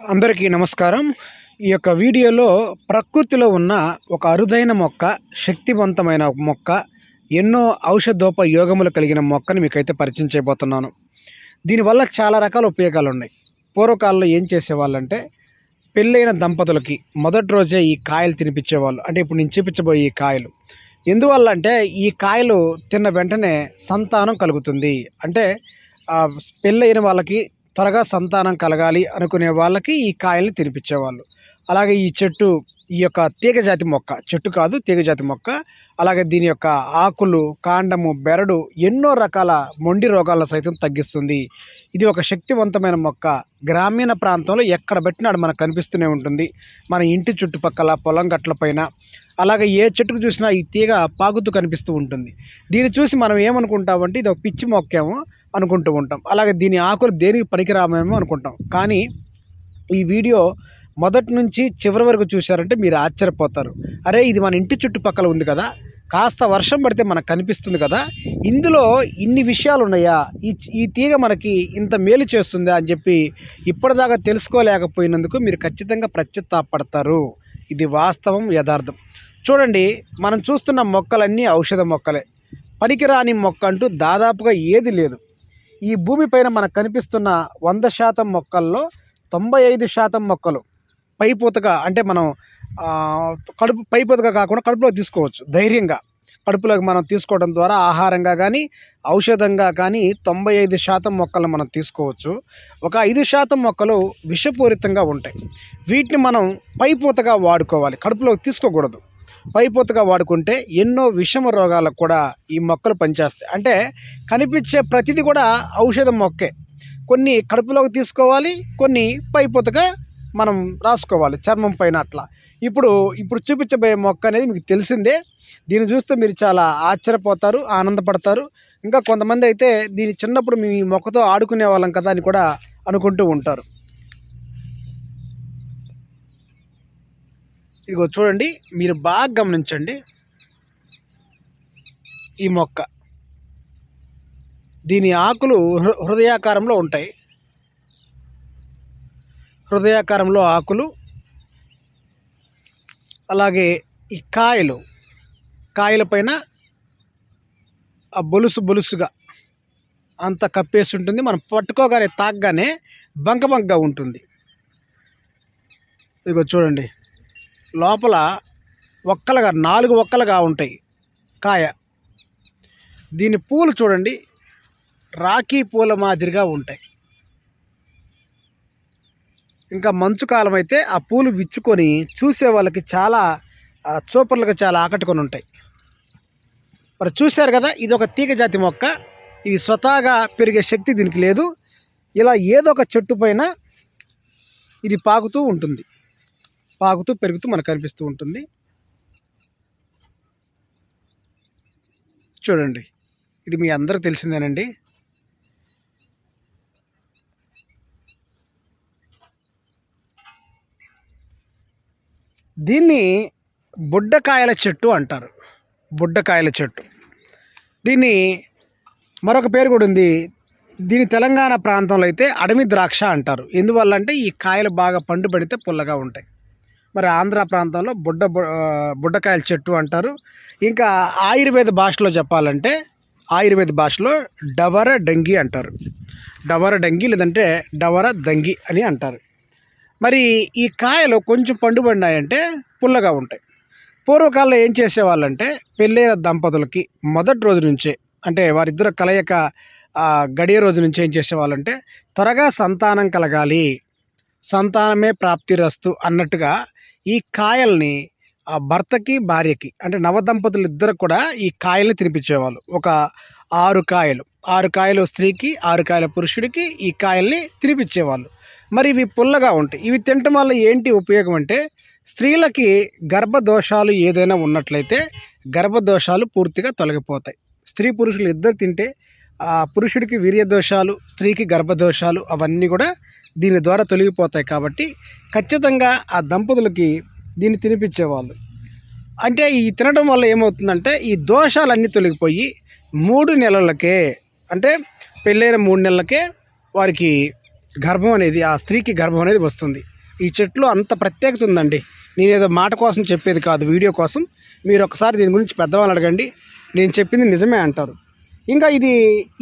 అందరికీ నమస్కారం. ఈ యొక్క వీడియోలో ప్రకృతిలో ఉన్న ఒక అరుదైన మొక్క శక్తివంతమైన మొక్క ఎన్నో ఔషధోపయోగములు కలిగిన మొక్కని మీకైతే పరిచయం చేయబోతున్నాను. దీనివల్ల చాలా రకాల ఉపయోగాలు ఉన్నాయి పూర్వకాలంలో ఏం చేసేవాళ్ళంటే పెళ్ళైన దంపతులకి మొదటి రోజే ఈ కాయలు తినిపించేవాళ్ళు. అంటే ఇప్పుడు నేను చూపించబోయే ఈ కాయలు. ఎందువల్ల అంటే ఈ కాయలు తిన్న వెంటనే సంతానం కలుగుతుంది. అంటే పెళ్ళైన వాళ్ళకి త్వరగా సంతానం కలగాలి అనుకునే వాళ్ళకి ఈ కాయల్ని తినిపించేవాళ్ళు. అలాగే ఈ చెట్టు ఈ యొక్క తీగజాతి మొక్క చెట్టు కాదు తీగజాతి మొక్క అలాగే దీని యొక్క ఆకులు కాండము బెరడు ఎన్నో రకాల మొండి రోగాలను సైతం తగ్గిస్తుంది. ఇది ఒక శక్తివంతమైన మొక్క. గ్రామీణ ప్రాంతంలో ఎక్కడ పెట్టినాడు మనకు కనిపిస్తూనే ఉంటుంది. మన ఇంటి చుట్టుపక్కల పొలం గట్లపైన అలాగే ఏ చెట్టుకు చూసినా ఈ తీగ పాకుతూ కనిపిస్తూ ఉంటుంది. దీన్ని చూసి మనం ఏమనుకుంటామంటే ఇది ఒక పిచ్చి మొక్కేమో. అనుకుంటూ ఉంటాం. అలాగే దీని ఆకులు దేనికి పనికిరామేమో అనుకుంటాం. కానీ ఈ వీడియో మొదటి నుంచి చివరి వరకు చూశారంటే మీరు ఆశ్చర్యపోతారు. అరే ఇది మన ఇంటి చుట్టుపక్కల ఉంది కదా. కాస్త వర్షం పడితే మనకు కనిపిస్తుంది కదా. ఇందులో ఇన్ని విషయాలు ఉన్నాయా? ఈ ఈ తీగ మనకి ఇంత మేలు చేస్తుందా అని చెప్పి ఇప్పటిదాకా తెలుసుకోలేకపోయినందుకు మీరు ఖచ్చితంగా ప్రత్యుత్తాపడతారు ఇది వాస్తవం యథార్థం. చూడండి మనం చూస్తున్న మొక్కలన్నీ ఔషధ మొక్కలే. పనికిరాని మొక్క అంటూ దాదాపుగా ఏది లేదు. ఈ భూమిపైన మనకు కనిపిస్తున్న వంద శాతం మొక్కల్లో తొంభై ఐదు శాతం మొక్కలు పైపోతగా అంటే మనం కడుపు పైపోతగా కాకుండా కడుపులో తీసుకోవచ్చు ధైర్యంగా. కడుపులోకి మనం తీసుకోవడం ద్వారా ఆహారంగా కానీ ఔషధంగా కానీ తొంభై ఐదు శాతం మొక్కలను మనం తీసుకోవచ్చు. ఒక ఐదు శాతం మొక్కలు విషపూరితంగా ఉంటాయి. వీటిని మనం పైపోతగా వాడుకోవాలి. కడుపులోకి తీసుకోకూడదు. పైపోతుగా వాడుకుంటే ఎన్నో విషమ రోగాలకు కూడా ఈ మొక్కలు పనిచేస్తాయి. అంటే కనిపించే ప్రతిదీ కూడా ఔషధం మొక్కే. కొన్ని కడుపులోకి తీసుకోవాలి కొన్ని పైపోతుగా మనం రాసుకోవాలి చర్మం పైన అట్లా. ఇప్పుడు ఇప్పుడు చూపించబోయే మొక్క అనేది మీకు తెలిసిందే. దీన్ని చూస్తే మీరు చాలా ఆశ్చర్యపోతారు ఆనందపడతారు. ఇంకా కొంతమంది అయితే దీని చిన్నప్పుడు మేము ఈ మొక్కతో ఆడుకునే వాళ్ళం కదా అని కూడా అనుకుంటూ ఉంటారు. ఇదిగో చూడండి మీరు బాగా గమనించండి. ఈ మొక్క. దీని ఆకులు హృ- హృదయాకారంలో ఉంటాయి. హృదయాకారంలో ఆకులు అలాగే ఈ కాయలు. కాయలపైన ఆ బొలుసు బొలుసుగా అంత కప్పేసి ఉంటుంది. మనం పట్టుకోగానే తాగ్గానే బంకబంకగా ఉంటుంది. ఇదిగో చూడండి. లోపల ఒక్కలుగా నాలుగు ఒక్కలుగా ఉంటాయి. కాయ. దీని పూలు చూడండి. రాఖీ పూల మాదిరిగా ఉంటాయి. ఇంకా మంచు కాలం అయితే ఆ పూలు విచ్చుకొని చూసే వాళ్ళకి చాలా చూపర్లకు చాలా ఆకట్టుకొని ఉంటాయి. మరి చూశారు కదా ఇది ఒక తీగ జాతి మొక్క. ఇది స్వతహాగా పెరిగే శక్తి దీనికి లేదు. ఇలా ఏదో ఒక చెట్టు పైన ఇది పాకుతూ ఉంటుంది. పాకుతూ పెరుగుతూ మనకు కనిపిస్తూ ఉంటుంది. చూడండి ఇది మీ అందరూ తెలిసిందేనండి. దీన్ని బుడ్డకాయల చెట్టు అంటారు. బుడ్డకాయల చెట్టు. దీన్ని మరొక పేరు కూడా ఉంది. దీని తెలంగాణ ప్రాంతంలో అయితే అడవి ద్రాక్ష అంటారు. ఎందువల్ల అంటే ఈ కాయలు బాగా పండు పడితే పుల్లగా ఉంటాయి. మరి ఆంధ్ర ప్రాంతంలో బుడ్డ బు- బుడ్డకాయల చెట్టు అంటారు. ఇంకా ఆయుర్వేద భాషలో చెప్పాలంటే ఆయుర్వేద భాషలో డవర డంగి అంటారు. డవర డంగి లేదంటే డవర దంగి అని అంటారు. మరి ఈ కాయలు కొంచెం పండుబడినాయంటే పుల్లగా ఉంటాయి. పూర్వకాలంలో ఏం చేసేవాళ్ళంటే పెళ్ళైన దంపతులకి మొదటి రోజు నుంచే అంటే వారిద్దరు కలయిక గడియ రోజు నుంచి ఏం చేసేవాళ్ళంటే త్వరగా సంతానం కలగాలి సంతానమే ప్రాప్తిరస్తు అన్నట్టుగా ఈ కాయల్ని ఆ భర్తకి భార్యకి అంటే నవదంపతులు ఇద్దరు కూడా ఈ కాయల్ని తినిపించేవాళ్ళు. ఒక ఆరు కాయలు. ఆరు కాయలు స్త్రీకి ఆరు కాయల పురుషుడికి ఈ కాయల్ని తినిపించేవాళ్ళు. మరి ఇవి పుల్లగా ఉంటాయి. ఇవి తినటం వల్ల ఏంటి ఉపయోగం అంటే స్త్రీలకి గర్భదోషాలు ఏదైనా ఉన్నట్లయితే గర్భదోషాలు పూర్తిగా తొలగిపోతాయి. స్త్రీ పురుషులు ఇద్దరు తింటే పురుషుడికి వీర్య దోషాలు స్త్రీకి గర్భదోషాలు అవన్నీ కూడా దీని ద్వారా తొలగిపోతాయి కాబట్టి ఖచ్చితంగా ఆ దంపతులకి దీన్ని తినిపించేవాళ్ళు. అంటే ఈ తినడం వల్ల ఏమవుతుందంటే ఈ దోషాలన్నీ తొలగిపోయి మూడు నెలలకే అంటే పెళ్ళైన మూడు నెలలకే వారికి గర్భం అనేది ఆ స్త్రీకి గర్భం అనేది వస్తుంది. ఈ చెట్లు అంత ప్రత్యేకత ఉందండి. నేను ఏదో మాట కోసం చెప్పేది కాదు వీడియో కోసం. మీరు ఒకసారి దీని గురించి పెద్దవాళ్ళు అడగండి. నేను చెప్పింది నిజమే అంటారు. ఇంకా ఇది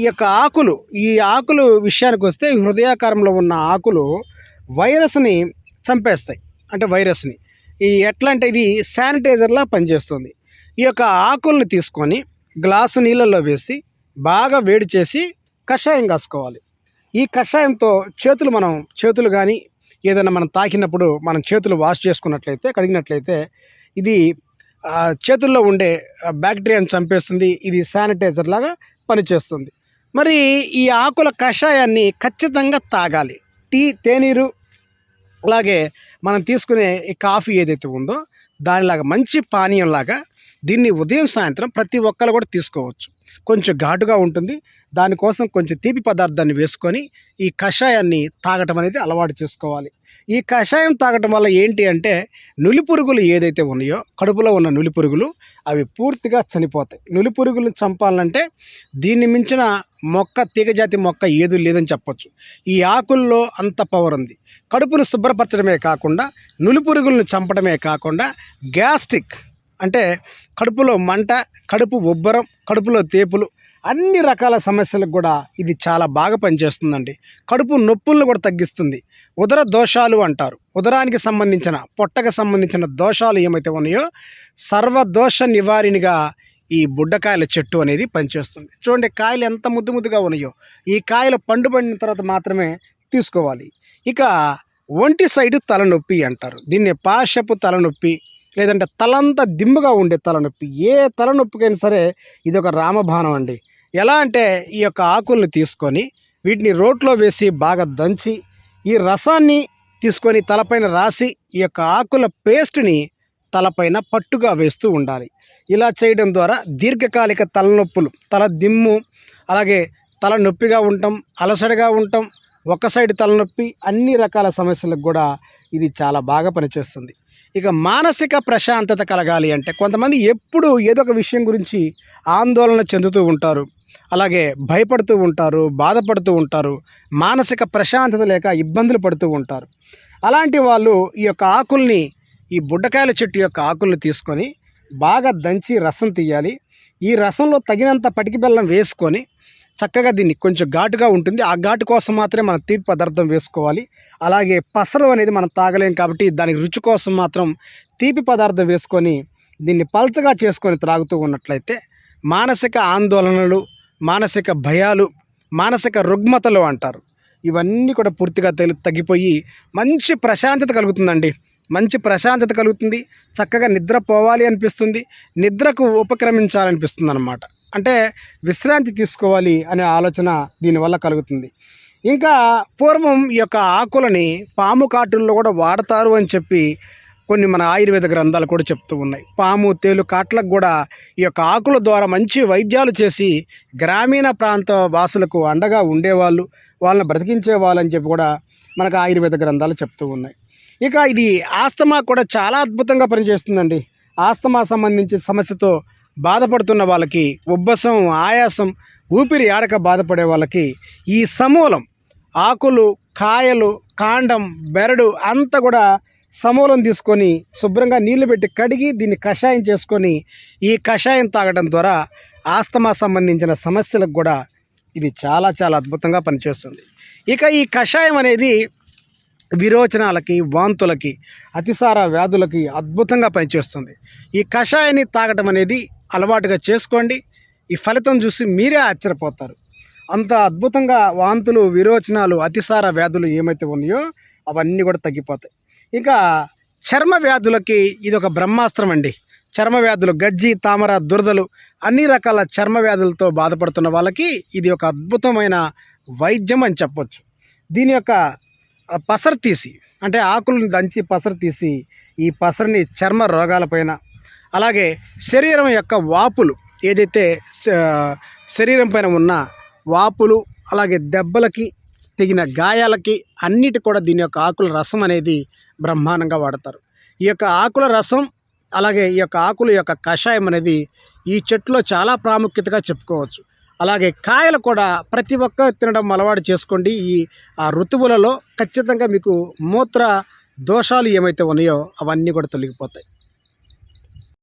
ఈ యొక్క ఆకులు ఈ ఆకులు విషయానికి వస్తే హృదయాకారంలో ఉన్న ఆకులు వైరస్ని చంపేస్తాయి. అంటే వైరస్ని. ఈ ఎట్లా అంటే ఇది శానిటైజర్లా పనిచేస్తుంది. ఈ యొక్క ఆకుల్ని తీసుకొని గ్లాసు నీళ్ళల్లో వేసి బాగా వేడి చేసి కషాయం కాసుకోవాలి. ఈ కషాయంతో చేతులు మనం చేతులు కానీ ఏదైనా మనం తాకినప్పుడు మనం చేతులు వాష్ చేసుకున్నట్లయితే కడిగినట్లయితే ఇది చేతుల్లో ఉండే బ్యాక్టీరియాను చంపేస్తుంది. ఇది శానిటైజర్ లాగా పనిచేస్తుంది. మరి ఈ ఆకుల కషాయాన్ని ఖచ్చితంగా తాగాలి. టీ తేనీరు అలాగే మనం తీసుకునే ఈ కాఫీ ఏదైతే ఉందో దానిలాగా మంచి పానీయంలాగా దీన్ని ఉదయం సాయంత్రం ప్రతి ఒక్కరు కూడా తీసుకోవచ్చు. కొంచెం ఘాటుగా ఉంటుంది. దానికోసం కొంచెం తీపి పదార్థాన్ని వేసుకొని ఈ కషాయాన్ని తాగటం అనేది అలవాటు చేసుకోవాలి. ఈ కషాయం తాగటం వల్ల ఏంటి అంటే నులి పురుగులు ఏదైతే ఉన్నాయో కడుపులో ఉన్న నులి పురుగులు అవి పూర్తిగా చనిపోతాయి. నులి పురుగులను చంపాలంటే దీన్ని మించిన మొక్క తీగజాతి మొక్క ఏది లేదని చెప్పొచ్చు. ఈ ఆకుల్లో అంత పవర్ ఉంది. కడుపును శుభ్రపరచడమే కాకుండా నులి పురుగులను చంపడమే కాకుండా గ్యాస్ట్రిక్ అంటే కడుపులో మంట కడుపు ఉబ్బరం కడుపులో తేపులు అన్ని రకాల సమస్యలకు కూడా ఇది చాలా బాగా పనిచేస్తుందండి. కడుపు నొప్పులను కూడా తగ్గిస్తుంది. ఉదర దోషాలు అంటారు. ఉదరానికి సంబంధించిన పొట్టకు సంబంధించిన దోషాలు ఏమైతే ఉన్నాయో సర్వదోష నివారిణిగా ఈ బుడ్డకాయల చెట్టు అనేది పనిచేస్తుంది. చూడండి కాయలు ఎంత ముద్దు ముద్దుగా ఉన్నాయో. ఈ కాయలు పండు పండిన తర్వాత మాత్రమే తీసుకోవాలి. ఇక ఒంటి సైడు తలనొప్పి అంటారు. దీన్ని పాశపు తలనొప్పి లేదంటే తలంతా దిమ్ముగా ఉండే తలనొప్పి. ఏ తలనొప్పికైనా సరే ఇది ఒక రామబాణం అండి. ఎలా అంటే ఈ యొక్క ఆకుల్ని తీసుకొని వీటిని రోట్లో వేసి బాగా దంచి ఈ రసాన్ని తీసుకొని తలపైన రాసి ఈ యొక్క ఆకుల పేస్ట్ని తలపైన పట్టుగా వేస్తూ ఉండాలి. ఇలా చేయడం ద్వారా దీర్ఘకాలిక తలనొప్పులు తల దిమ్ము అలాగే తల నొప్పిగా ఉండటం అలసడగా ఉండటం ఒక సైడ్ తలనొప్పి అన్ని రకాల సమస్యలకు కూడా ఇది చాలా బాగా పనిచేస్తుంది. ఇక మానసిక ప్రశాంతత కలగాలి అంటే కొంతమంది ఎప్పుడు ఏదో ఒక విషయం గురించి ఆందోళన చెందుతూ ఉంటారు. అలాగే భయపడుతూ ఉంటారు బాధపడుతూ ఉంటారు మానసిక ప్రశాంతత లేక ఇబ్బందులు పడుతూ ఉంటారు. అలాంటి వాళ్ళు ఈ యొక్క ఆకుల్ని ఈ బుడ్డకాయల చెట్టు యొక్క ఆకుల్ని తీసుకొని బాగా దంచి రసం తీయాలి. ఈ రసంలో తగినంత పటికి బెల్లం వేసుకొని చక్కగా దీన్ని కొంచెం ఘాటుగా ఉంటుంది. ఆ ఘాటు కోసం మాత్రమే మనం తీపి పదార్థం వేసుకోవాలి. అలాగే పసరు అనేది మనం తాగలేం కాబట్టి దానికి రుచి కోసం మాత్రం తీపి పదార్థం వేసుకొని దీన్ని పల్చగా చేసుకొని త్రాగుతూ ఉన్నట్లయితే మానసిక ఆందోళనలు మానసిక భయాలు మానసిక రుగ్మతలు అంటారు. ఇవన్నీ కూడా పూర్తిగా తెలి తగ్గిపోయి మంచి ప్రశాంతత కలుగుతుందండి. మంచి ప్రశాంతత కలుగుతుంది. చక్కగా నిద్ర పోవాలి అనిపిస్తుంది. నిద్రకు ఉపక్రమించాలనిపిస్తుంది అనమాట అంటే విశ్రాంతి తీసుకోవాలి అనే ఆలోచన దీనివల్ల కలుగుతుంది. ఇంకా పూర్వం ఈ యొక్క ఆకులని పాము కాటుల్లో కూడా వాడతారు అని చెప్పి కొన్ని మన ఆయుర్వేద గ్రంథాలు కూడా చెప్తూ ఉన్నాయి. పాము తేలు కాట్లకు కూడా ఈ యొక్క ఆకుల ద్వారా మంచి వైద్యాలు చేసి గ్రామీణ ప్రాంత వాసులకు అండగా ఉండేవాళ్ళు వాళ్ళని బ్రతికించే వాళ్ళని చెప్పి కూడా మనకు ఆయుర్వేద గ్రంథాలు చెప్తూ ఉన్నాయి. ఇక ఇది ఆస్తమా కూడా చాలా అద్భుతంగా పనిచేస్తుందండి. ఆస్తమా సంబంధించి సమస్యతో బాధపడుతున్న వాళ్ళకి ఉబ్బసం ఆయాసం ఊపిరి ఆడక బాధపడే వాళ్ళకి ఈ సమూలం ఆకులు కాయలు కాండం బెరడు అంతా కూడా సమూలం తీసుకొని శుభ్రంగా నీళ్ళు పెట్టి కడిగి దీన్ని కషాయం చేసుకొని ఈ కషాయం తాగడం ద్వారా ఆస్తమా సంబంధించిన సమస్యలకు కూడా ఇది చాలా చాలా అద్భుతంగా పనిచేస్తుంది. ఇక ఈ కషాయం అనేది విరోచనాలకి వాంతులకి అతిసార వ్యాధులకి అద్భుతంగా పనిచేస్తుంది. ఈ కషాయాన్ని తాగటం అనేది అలవాటుగా చేసుకోండి. ఈ ఫలితం చూసి మీరే ఆశ్చర్యపోతారు. అంత అద్భుతంగా వాంతులు విరోచనాలు అతిసార వ్యాధులు ఏమైతే ఉన్నాయో అవన్నీ కూడా తగ్గిపోతాయి. ఇంకా చర్మ వ్యాధులకి ఇది ఒక బ్రహ్మాస్త్రం అండి. చర్మ వ్యాధులు గజ్జి తామర దురదలు అన్ని రకాల చర్మ వ్యాధులతో బాధపడుతున్న వాళ్ళకి ఇది ఒక అద్భుతమైన వైద్యం అని చెప్పొచ్చు. దీని యొక్క పసరు తీసి అంటే ఆకులను దంచి పసరు తీసి ఈ పసరుని చర్మ రోగాలపైన అలాగే శరీరం యొక్క వాపులు ఏదైతే శరీరం పైన ఉన్న వాపులు అలాగే దెబ్బలకి తెగిన గాయాలకి అన్నిటి కూడా దీని యొక్క ఆకుల రసం అనేది బ్రహ్మాండంగా వాడతారు. ఈ యొక్క ఆకుల రసం అలాగే ఈ యొక్క ఆకుల యొక్క కషాయం అనేది ఈ చెట్టులో చాలా ప్రాముఖ్యతగా చెప్పుకోవచ్చు. అలాగే కాయలు కూడా ప్రతి ఒక్క తినడం అలవాటు చేసుకోండి. ఈ ఆ ఋతువులలో ఖచ్చితంగా మీకు మూత్ర దోషాలు ఏమైతే ఉన్నాయో అవన్నీ కూడా తొలగిపోతాయి.